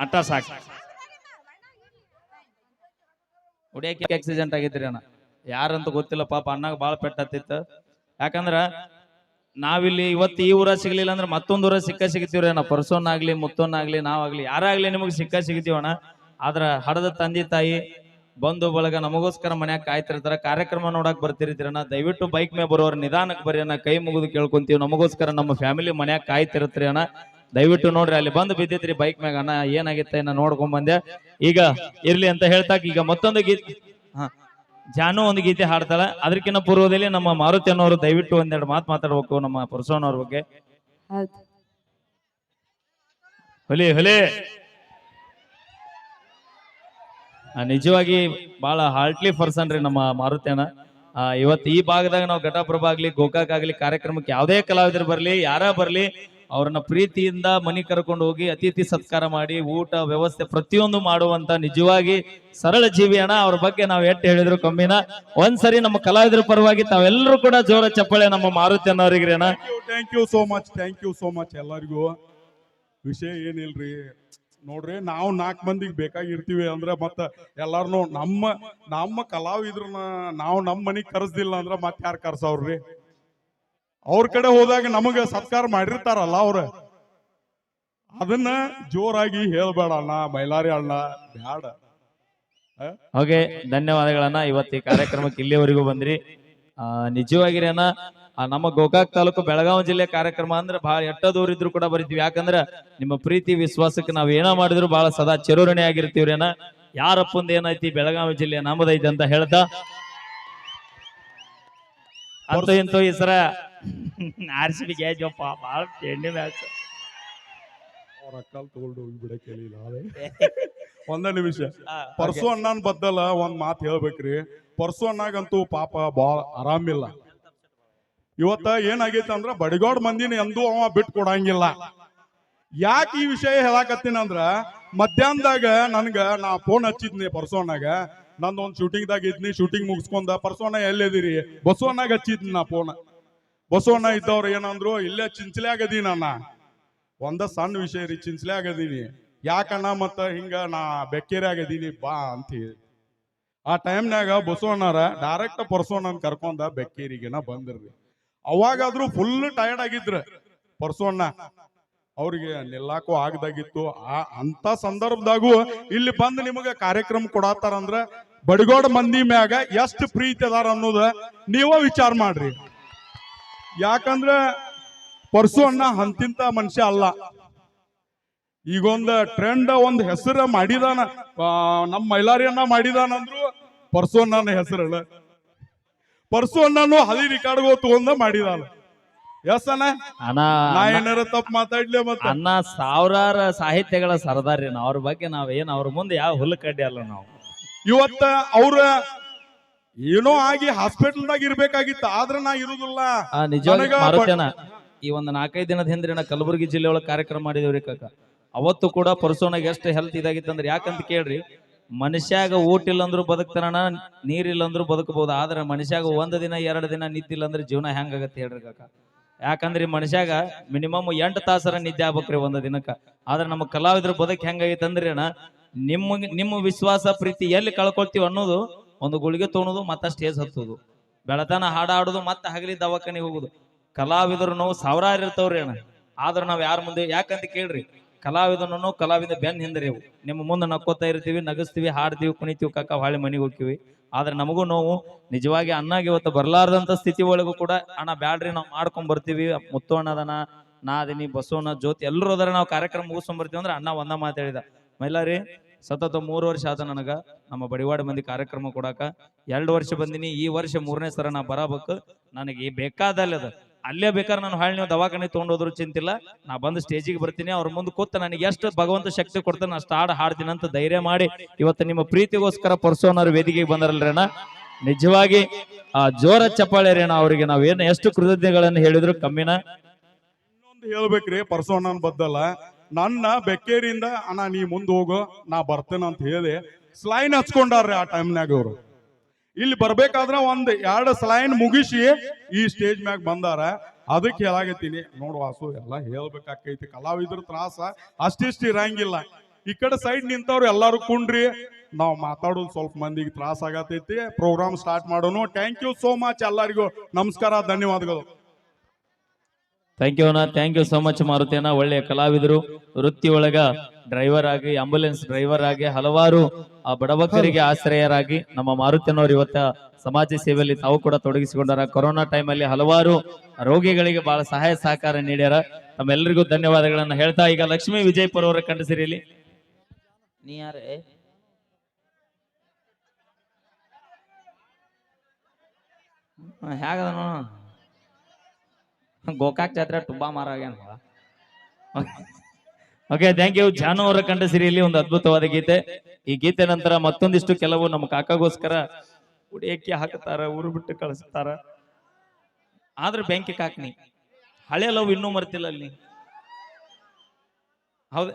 ಅಟ್ಟ ಸಾಕು. ಹೊಡಿಯಕ್ಕೆ ಆಕ್ಸಿಡೆಂಟ್ ಆಗೈತ್ರಿ ಅಣ್ಣ? ಯಾರಂತ ಗೊತ್ತಿಲ್ಲ, ಪಾಪ ಅಣ್ಣಗೆ ಬಾಳ ಪೆಟ್ಟತ್ತಿತ್ತು ಯಾಕಂದ್ರ ನಾವಿಲ್ಲಿ ಇವತ್ತು ಈ ಊರ ಸಿಗ್ಲಿಲ್ಲ ಅಂದ್ರೆ ಮತ್ತೊಂದ್ ಊರ ಸಿಕ್ಕ ಸಿಗ್ತೀವ್ರಿ ಅಣ್ಣ. ಪರ್ಸೋನಾಗ್ಲಿ ಮುತ್ತೋನಾಗ್ಲಿ ನಾವಾಗ್ಲಿ ಯಾರಾಗ್ಲಿ ನಿಮಗೆ ಸಿಕ್ಕ ಸಿಗ್ತೀವಣ್ಣ ಆದ್ರ ಹಡದ ತಂದೆ ತಾಯಿ ಬಂಧು ಬಳಗ ನಮಗೋಸ್ಕರ ಮನ್ಯಾಗ ಕಾಯ್ತಿರ್ತಾರ. ಕಾರ್ಯಕ್ರಮ ನೋಡಕ್ ಬರ್ತಿರ್ತೀರಣ್ಣ ದಯವಿಟ್ಟು ಬೈಕ್ ಮೇ ಬರೋರ್ ನಿಧಾನಕ್ಕೆ ಬರ್ರಿ ಅಣ್ಣ. ಕೈ ಮುಗಿದು ಕೇಳ್ಕೊಂತೀವಿ. ನಮಗೋಸ್ಕರ ನಮ್ಮ ಫ್ಯಾಮಿಲಿ ಮನ್ಯಾಗ ಕಾಯ್ತಿರತ್ರಿ ಅಣ್ಣ. ದಯವಿಟ್ಟು ನೋಡ್ರಿ ಅಲ್ಲಿ ಬಂದು ಬಿದ್ದಿತ್ರಿ ಬೈಕ್ ಮ್ಯಾಗ. ಅಣ್ಣ ಏನಾಗಿತ್ತ ಏನ ನೋಡ್ಕೊಂಡ್ ಬಂದೆ. ಈಗ ಇರ್ಲಿ ಅಂತ ಹೇಳ್ತಾಕ ಈಗ ಮತ್ತೊಂದು ಗೀತೆ ಹಾ ಜಾನು ಒಂದು ಗೀತೆ ಹಾಡ್ತಾಳ. ಅದಕ್ಕಿಂತ ಪೂರ್ವದಲ್ಲಿ ನಮ್ಮ ಮಾರುತಿ ಅನ್ನೋರು ದಯವಿಟ್ಟು ಒಂದೆರಡು ಮಾತು ಮಾತಾಡ್ಬೇಕು ನಮ್ಮ ಪುರುಷನವ್ರ ಬಗ್ಗೆ. ಹೊಲಿ ಹೊಲಿ. ನಿಜವಾಗಿ ಬಹಳ ಹಾರ್ಟ್ಲಿ ಪರ್ಸನ್ ರೀ ನಮ್ಮ ಮಾರುತಿ ಅಣ್ಣ. ಆ, ಇವತ್ತು ಈ ಭಾಗದಾಗ ನಾವು ಘಟಪ್ರಭ ಆಗ್ಲಿ ಗೋಕಾಕ್ ಆಗ್ಲಿ ಕಾರ್ಯಕ್ರಮಕ್ಕೆ ಯಾವುದೇ ಕಲಾವಿದರು ಬರ್ಲಿ ಯಾರ ಬರ್ಲಿ ಅವ್ರನ್ನ ಪ್ರೀತಿಯಿಂದ ಮನಿ ಕರ್ಕೊಂಡು ಹೋಗಿ ಅತಿಥಿ ಸತ್ಕಾರ ಮಾಡಿ ಊಟ ವ್ಯವಸ್ಥೆ ಪ್ರತಿಯೊಂದು ಮಾಡುವಂತ ನಿಜವಾಗಿ ಸರಳ ಜೀವಿ ಅಣ್ಣ ಅವ್ರ ಬಗ್ಗೆ ನಾವು ಎಟ್ಟು ಹೇಳಿದ್ರು ಕಮ್ಮಿನ? ಒಂದ್ಸರಿ ನಮ್ಮ ಕಲಾವಿದರ ಪರವಾಗಿ ತಾವೆಲ್ಲರೂ ಕೂಡ ಜೋರ ಚಪ್ಪಳೆ ನಮ್ಮ ಮಾರುತಿ ಅನ್ನೋರಿಗೆ ಅಣ್ಣ. Thank you so much thank you so much ಎಲ್ಲರಿಗೂ. ವಿಷಯ ಏನಿಲ್ರಿ? ನೋಡ್ರಿ, ನಾವು ನಾಲ್ಕು ಮಂದಿಗೆ ಬೇಕಾಗಿರ್ತೀವಿ ಅಂದ್ರೆ ಮತ್ತ ಎಲ್ಲಾರನು ನಮ್ಮ ನಮ್ಮ ಕಲಾವಿದ್ರನ್ನ ನಾವು ನಮ್ಮ ಮನೆಗೆ ಕರೆಸ್ದಿಲ್ಲ ಅಂದ್ರೆ ಮತ್ತೆ ಯಾರು ಕರ್ಸವ್ರಿ ಅವ್ರ ಕಡೆ ಹೋದಾಗ ನಮಗ ಸತ್ಕಾರ ಮಾಡಿರ್ತಾರಲ್ಲ ಅವ್ರ. ಅದನ್ನ ಜೋರಾಗಿ ಹೇಳ್ಬೇಡ ಅಣ್ಣ, ಮೈಲಾರಿ ಅಣ್ಣ, ಬ್ಯಾಡ. ಓಕೆ ಧನ್ಯವಾದಗಳನ್ನ ಇವತ್ತು ಈ ಕಾರ್ಯಕ್ರಮಕ್ಕೆ ಇಲ್ಲಿವರೆಗೂ ಬಂದ್ರಿ. ಆ ನಿಜವಾಗಿರೇನ ನಮ್ಮ ಗೋಕಾಕ್ ತಾಲೂಕು ಬೆಳಗಾವಿ ಜಿಲ್ಲೆ ಕಾರ್ಯಕ್ರಮ ಅಂದ್ರೆ ಬಹಳ ಎಟ್ಟ ದೂರ ಇದ್ರು ಕೂಡ ಬರಿತೀವಿ. ಯಾಕಂದ್ರ ನಿಮ್ಮ ಪ್ರೀತಿ, ವಿಶ್ವಾಸಕ್ಕೆ ನಾವ್ ಏನ ಮಾಡಿದ್ರು ಬಹಳ ಸದಾ ಚಿರೋರಣೆ ಆಗಿರ್ತೀವ್ರೇನ ಯಾರಪ್ಪಂದ ಏನೈತಿ ಬೆಳಗಾವಿ ಜಿಲ್ಲೆ ನಮ್ಮದೈತಿ ಅಂತ ಹೇಳ್ತಾ. ಅಂತ ಇಂತ ಈ ಸರ ಆರ್ ಸಿ ಬಿ ಗೆದ್ದಪ್ಪ ಬಹಳ ಎಣ್ಣೆ ಮ್ಯಾಚ್. ಅವ್ರ ಅಕ್ಕಲ್ ತಗೊಂಡು ಹೋಗಿ ಬಿಡಕ್ಕೆ ಹೇಳಿಲ್ಲ ಒಂದ ನಿಮಿಷ. ಪರ್ಸು ಅಣ್ಣನ್ ಬದ್ದಲ ಒಂದ್ ಮಾತು ಹೇಳ್ಬೇಕ್ರಿ. ಪರ್ಸು ಅಣ್ಣಾಗಂತೂ ಪಾಪ ಬಾಳ ಆರಾಮಿಲ್ಲ. ಇವತ್ತ ಏನಾಗೈತೆ ಅಂದ್ರ ಬಡಿಗೋಡ್ ಮಂದಿನ ಎಂದೂ ಅವ ಬಿಟ್ಟು ಕೊಡಂಗಿಲ್ಲ. ಯಾಕೆ ಈ ವಿಷಯ ಹೇಳಾಕತ್ತೀನಿ ಅಂದ್ರ ಮಧ್ಯಾಹ್ನದಾಗ ನನ್ಗ ನಾ ಫೋನ್ ಹಚ್ಚಿದ್ನಿ ಪರ್ಸು ಅಣ್ಣಾಗ. ನಂದು ಶೂಟಿಂಗ್ದಾಗ ಶೂಟಿಂಗ್ ದಾಗ ಇದ್ನಿ ಶೂಟಿಂಗ್ ಮುಗಿಸ್ಕೊಂಡ ಪರ್ಸು ಅಣ್ಣ ಎಲ್ಲಿದಿರಿ ಬಸು ಅಣ್ಣಾಗ ಹಚ್ಚಿದ್ನಿ ನಾ ಫೋನ್ ಬಸು ಅಣ್ಣ ಇದ್ದವ್ರು ಏನಂದ್ರು, ಇಲ್ಲೇ ಚಿಂಚಲೆ ಆಗದೀನ ಒಂದ ಸಣ್ಣ ವಿಷಯ ರೀ, ಚಿಂಚಲೆ ಆಗದೀನಿ. ಯಾಕಣ್ಣ ಮತ್ತ ಹಿಂಗ ನಾ ಬೆಕ್ಕೇರಿ ಆಗದೀನಿ, ಬಾ ಅಂತ ಹೇಳಿ. ಆ ಟೈಮ್ನಾಗ ಬಸವಣ್ಣರ ಡೈರೆಕ್ಟ್ ಪರ್ಸೋಣ್ಣನ ಕರ್ಕೊಂಡ ಬೆಕ್ಕೇರಿಗೆನ ಬಂದ್ರಿ ಅವಾಗಾದ್ರೂ ಫುಲ್ ಟಯರ್ಡ್ ಆಗಿದ್ರ ಪರ್ಸೋಣ್ಣ. ಅವ್ರಿಗೆ ನಿಲ್ಲಾಕು ಆಗದಾಗಿತ್ತು. ಆ ಅಂತ ಸಂದರ್ಭದಾಗೂ ಇಲ್ಲಿ ಬಂದು ನಿಮಗೆ ಕಾರ್ಯಕ್ರಮ ಕೊಡತ್ತಾರಂದ್ರ ಬಡಿಗೋಡ ಮಂದಿ ಮ್ಯಾಗ ಎಷ್ಟು ಪ್ರೀತಿ ಅದಾರ ಅನ್ನೋದ ನೀವ ವಿಚಾರ ಮಾಡ್ರಿ. ಯಾಕಂದ್ರ ಪರ್ಸು ಅಣ್ಣ ಅಂತಿಂತ ಮನುಷ್ಯ ಅಲ್ಲ. ಈಗೊಂದ ಟ್ರೆಂಡ್ ಒಂದ್ ಹೆಸರು ಮಾಡಿದಾನ. ನಮ್ಮ ಮೈಲಾರಿ ಅಣ್ಣ ಮಾಡಿದಾನಂದ್ರು ಪರ್ಸು ಅಣ್ಣನ ಹೆಸರಲ್ಲ ಪರ್ಸು ಅಣ್ಣನು ಹಳಿ ರಿಕಾರ್ಡ್ಗೋ ತಗೊಂಡ ಮಾಡಿದಾನ. ಎಸ್ ಅಣ್ಣ? ನಾ ಏನಾರ ತಪ್ಪು ಮಾತಾಡ್ಲಿ ಮತ್ತೆ. ಅಣ್ಣ ಸಾವಿರಾರ ಸಾಹಿತ್ಯಗಳ ಸರದಾರಿ ಅವ್ರ ಬಗ್ಗೆ ನಾವ್ ಏನ್ ಅವ್ರ ಮುಂದೆ ಯಾವ ಹುಲ್ಲು ಕಡ್ಡಿ ಅಲ್ಲ ನಾವು. ಇವತ್ತ ಅವ್ರ ಏನೋ ಆಗಿ ಹಾಸ್ಪಿಟಲ್ದಾಗ ಇರ್ಬೇಕಾಗಿತ್ತು ಆದ್ರ ನಾ ಇರುದಿಲ್ಲ. ಆ ನಿಜವಾಗಿ ನನಗ ಮಾರುತ್ಯನ ಈ ಒಂದು ನಾಲ್ಕೈದು ದಿನದ ಹಿಂದ್ರೆ ನಾ ಕಲಬುರಗಿ ಜಿಲ್ಲೆ ಒಳಗೆ ಕಾರ್ಯಕ್ರಮ ಮಾಡಿದೇವ್ರಿ ಕಾಕ. ಅವತ್ತು ಕೂಡ ಪರ್ಸೋನಾಗ ಎಷ್ಟು ಹೆಲ್ತ್ ಇದಾಗಿತ್ತಂದ್ರೆ ಯಾಕಂತ ಕೇಳ್ರಿ ಮನುಷ್ಯಾಗ ಊಟ ಇಲ್ಲ ಅಂದ್ರೂ ಬದುಕ್ತಾರಣ ನೀರಿಲ್ಲ ಅಂದ್ರೂ ಬದುಕಬಹುದು ಆದ್ರೆ ಮನುಷ್ಯಾಗ ಒಂದ್ ದಿನ ಎರಡು ದಿನ ನಿದ್ದಿಲ್ಲ ಅಂದ್ರೆ ಜೀವನ ಹೆಂಗಾಗತ್ತೆ ಹೇಳ್ರಿ ಕಾಕ. ಯಾಕಂದ್ರೆ ಈ ಮನುಷ್ಯಾಗ ಮಿನಿಮಮ್ ಎಂಟು ತಾಸರ ನಿದ್ದೆ ಆಗ್ಬೇಕ್ರಿ ಒಂದ್ ದಿನಕ್ಕ. ಆದ್ರೆ ನಮ್ಮ ಕಲಾವಿದ್ರ ಬದುಕು ಹೆಂಗಾಗೈತೆ ಅಂದ್ರೆ ಅಣ್ಣ ನಿಮ್ಮ ನಿಮ್ಮ ವಿಶ್ವಾಸ ಪ್ರೀತಿ ಎಲ್ಲಿ ಕಳ್ಕೊಳ್ತೀವಿ ಅನ್ನೋದು ಒಂದು ಗುಳಿಗೆ ತೋಣುದು, ಮತ್ತೆ ಸ್ಟೇಜ್ ಹತ್ತೋದು. ಬೆಳತನ ಹಾಡ ಆಡೋದು ಮತ್ತೆ ಹಗಲಿ ದವಾಖಾನೆ ಹೋಗುದು. ಕಲಾವಿದರು ನಾವು ಸಾವಿರಾರು ಇರ್ತಾವ್ರಿ ಅಣ್ಣ. ಆದ್ರೆ ನಾವ್ ಯಾರ ಮುಂದೆ, ಯಾಕಂತ ಕೇಳ್ರಿ. ಕಲಾವಿದನನ್ನು ಕಲಾವಿದ ಬೆನ್ ಹಿಂದ್ರಿ ಅವು ನಿಮ್ಮ ಮುಂದೆ ನಕ್ಕೋತಾ ಇರ್ತೀವಿ, ನಗಸ್ತೀವಿ, ಹಾಡ್ತೀವಿ, ಕುಣಿತೀವಿ, ಕಾಕ ಹೊಳೆ ಮನೆಗೆ ಹೋಗ್ತೀವಿ ಆದ್ರೆ ನಮಗೂ ನೋವು. ನಿಜವಾಗಿ ಅನ್ನಾಗಿ ಇವತ್ತು ಬರ್ಲಾರ್ದಂತ ಸ್ಥಿತಿ ಒಳಗೂ ಕೂಡ, ಅಣ್ಣ ಬ್ಯಾಡ್ರಿ, ನಾವು ಮಾಡ್ಕೊಂಡ್ ಬರ್ತೀವಿ. ಮುತ್ತು ಅಣ್ಣದನ ನಾ ಅದೀನಿ ಬಸವಣ್ಣ, ಜ್ಯೋತಿ ಎಲ್ಲರೂ ಅದರ, ನಾವು ಕಾರ್ಯಕ್ರಮ ಮುಗಿಸ್ಕೊಂಡ್ ಬರ್ತೀವಿ ಅಂದ್ರೆ ಅಣ್ಣ ಒಂದ ಮಾತಾಡಿದ ಮೈಲಾರಿ ಸತತ ಮೂರು ವರ್ಷ ಆತ ನನಗ ನಮ್ಮ ಬಡಿವಾಡ ಮಂದಿ ಕಾರ್ಯಕ್ರಮ ಕೊಡಾಕ ಎರಡು ವರ್ಷ ಬಂದಿನಿ. ಈ ವರ್ಷ ಮೂರನೇ ಸರ ನಾ ಬರಬೇಕು. ನನಗೆ ಬೇಕಾದಲ್ಲಿ ಅದ. ಅಲ್ಲೇ ಬೇಕಾದ್ರೆ ನಾನು ಹಾಳೆ ನೀವು ದವಾಖಾನೆ ತೊಗೊಂಡೋದ್ರು ಚಿಂತಿಲ್ಲ. ನಾ ಬಂದು ಸ್ಟೇಜಿಗೆ ಬರ್ತೀನಿ. ಅವ್ರ ಮುಂದೆ ಕೂತ ನನಗೆ ಎಷ್ಟು ಭಗವಂತ ಶಕ್ತಿ ಕೊಡ್ತಾನೆ ಅಷ್ಟು ಹಾಡು ಹಾಡ್ತೀನಿ ಅಂತ ಧೈರ್ಯ ಮಾಡಿ ಇವತ್ತು ನಿಮ್ಮ ಪ್ರೀತಿಗೋಸ್ಕರ ಪರ್ಸೋನರ್ ವೇದಿಕೆಗೆ ಬಂದರಲ್ರಿ ಅಣ್ಣ. ನಿಜವಾಗಿ ಆ ಜೋರ ಚಪ್ಪಾಳೆ ರೇಣ ಅವರಿಗೆ. ನಾವೇನು ಎಷ್ಟು ಕೃತಜ್ಞತೆಗಳನ್ನು ಹೇಳಿದ್ರು ಕಮ್ಮಿನ? ಇನ್ನೊಂದು ಹೇಳ್ಬೇಕ್ರಿ ಪರ್ಸೋಣ್ಣನ್ ಬದ್ದಲ್ಲ. ನನ್ನ ಬೆಕ್ಕೇರಿಯಿಂದ ಅಣ್ಣ, ನೀ ಮುಂದೆ ಹೋಗು, ನಾ ಬರ್ತೇನೆ ಅಂತ ಹೇಳಿ ಸ್ಲೈನ್ ಹಚ್ಕೊಂಡಾರ್ರಿ ಆ ಟೈಮ್ನಾಗ ಅವರು ಇಲ್ಲಿ ಬರ್ಬೇಕಾದ್ರ ಒಂದ್ ಎರಡು ಸ್ಲೈನ್ ಮುಗಿಸಿ ಈ ಸ್ಟೇಜ್ ಮ್ಯಾಗ ಬಂದಾರ. ಅದಕ್ಕೆ ಹೇಳಾಗತ್ತೀನಿ ನೋಡು ವಾಸು, ಎಲ್ಲ ಹೇಳ್ಬೇಕಾಕೈತಿ. ಕಲಾವಿದ್ರ ತ್ರಾಸ ಅಷ್ಟಿಷ್ಟು ಇರಂಗಿಲ್ಲ. ಈ ಕಡೆ ಸೈಡ್ ನಿಂತವ್ರು ಎಲ್ಲಾರು ಕುಂಡ್ರಿ. ನಾವು ಮಾತಾಡೋದು ಸ್ವಲ್ಪ ಮಂದಿಗೆ ತ್ರಾಸ ಆಗತೈತಿ. ಪ್ರೋಗ್ರಾಮ್ ಸ್ಟಾರ್ಟ್ ಮಾಡೋನು. ಥ್ಯಾಂಕ್ ಯು ಸೋ ಮಚ್ ಎಲ್ಲರಿಗೂ. ನಮಸ್ಕಾರ, ಧನ್ಯವಾದಗಳು. ಥ್ಯಾಂಕ್ ಯು ಅಣ್ಣ ಥ್ಯಾಂಕ್ ಯು ಸೋ ಮಚ್ ಮಾರುತಿಯನ್ನ ಒಳ್ಳೆಯ ಕಲಾವಿದರು ವೃತ್ತಿ ಒಳಗ ಡ್ರೈವರ್ ಆಗಿ ಆಂಬುಲೆನ್ಸ್ ಡ್ರೈವರ್ ಆಗಿ ಹಲವಾರು ಆ ಬಡವಕರಿಗೆ ಆಶ್ರಯರಾಗಿ ನಮ್ಮ ಮಾರುತಿಯನ್ನವರು ಇವತ್ತ ಸಮಾಜ ಸೇವೆಯಲ್ಲಿ ತಾವು ಕೂಡ ತೊಡಗಿಸಿಕೊಂಡಾರ ಕೊರೋನಾ ಟೈಮಲ್ಲಿ ಹಲವಾರು ರೋಗಿಗಳಿಗೆ ಬಹಳ ಸಹಾಯ ಸಹಕಾರ ನೀಡ್ಯಾರ ತಮ್ಮೆಲ್ಲರಿಗೂ ಧನ್ಯವಾದಗಳನ್ನ ಹೇಳ್ತಾ ಈಗ ಲಕ್ಷ್ಮೀ ವಿಜಯಪುರ ಅವರ ಹೇಗದ ಗೋಕಾಕ್ ಜಾತ್ರೆ ಟುಬ್ಬಾ ಮಾರಾಗ್ಯಾನ ಓಕೆ ಥ್ಯಾಂಕ್ ಯು ಜಾನು ಅವರ ಕಂಡ ಸಿರಿಯಲ್ಲಿ ಒಂದು ಅದ್ಭುತವಾದ ಗೀತೆ. ಈ ಗೀತೆ ನಂತರ ಮತ್ತೊಂದಿಷ್ಟು ಕೆಲವು ನಮ್ಮ ಕಾಕಾಗೋಸ್ಕರ ಉಡಿಯಕ್ಕೆ ಹಾಕುತ್ತಾರ, ಊರು ಬಿಟ್ಟು ಕಳಿಸ್ತಾರ. ಆದ್ರೆ ಬ್ಯಾಂಕಿಗೆ ಹಾಕ್ನಿ ಹಳೆ ಲವ್ ಇನ್ನೂ ಮರ್ತಿಲ್ಲ ಅಲ್ಲಿ. ಹೌದ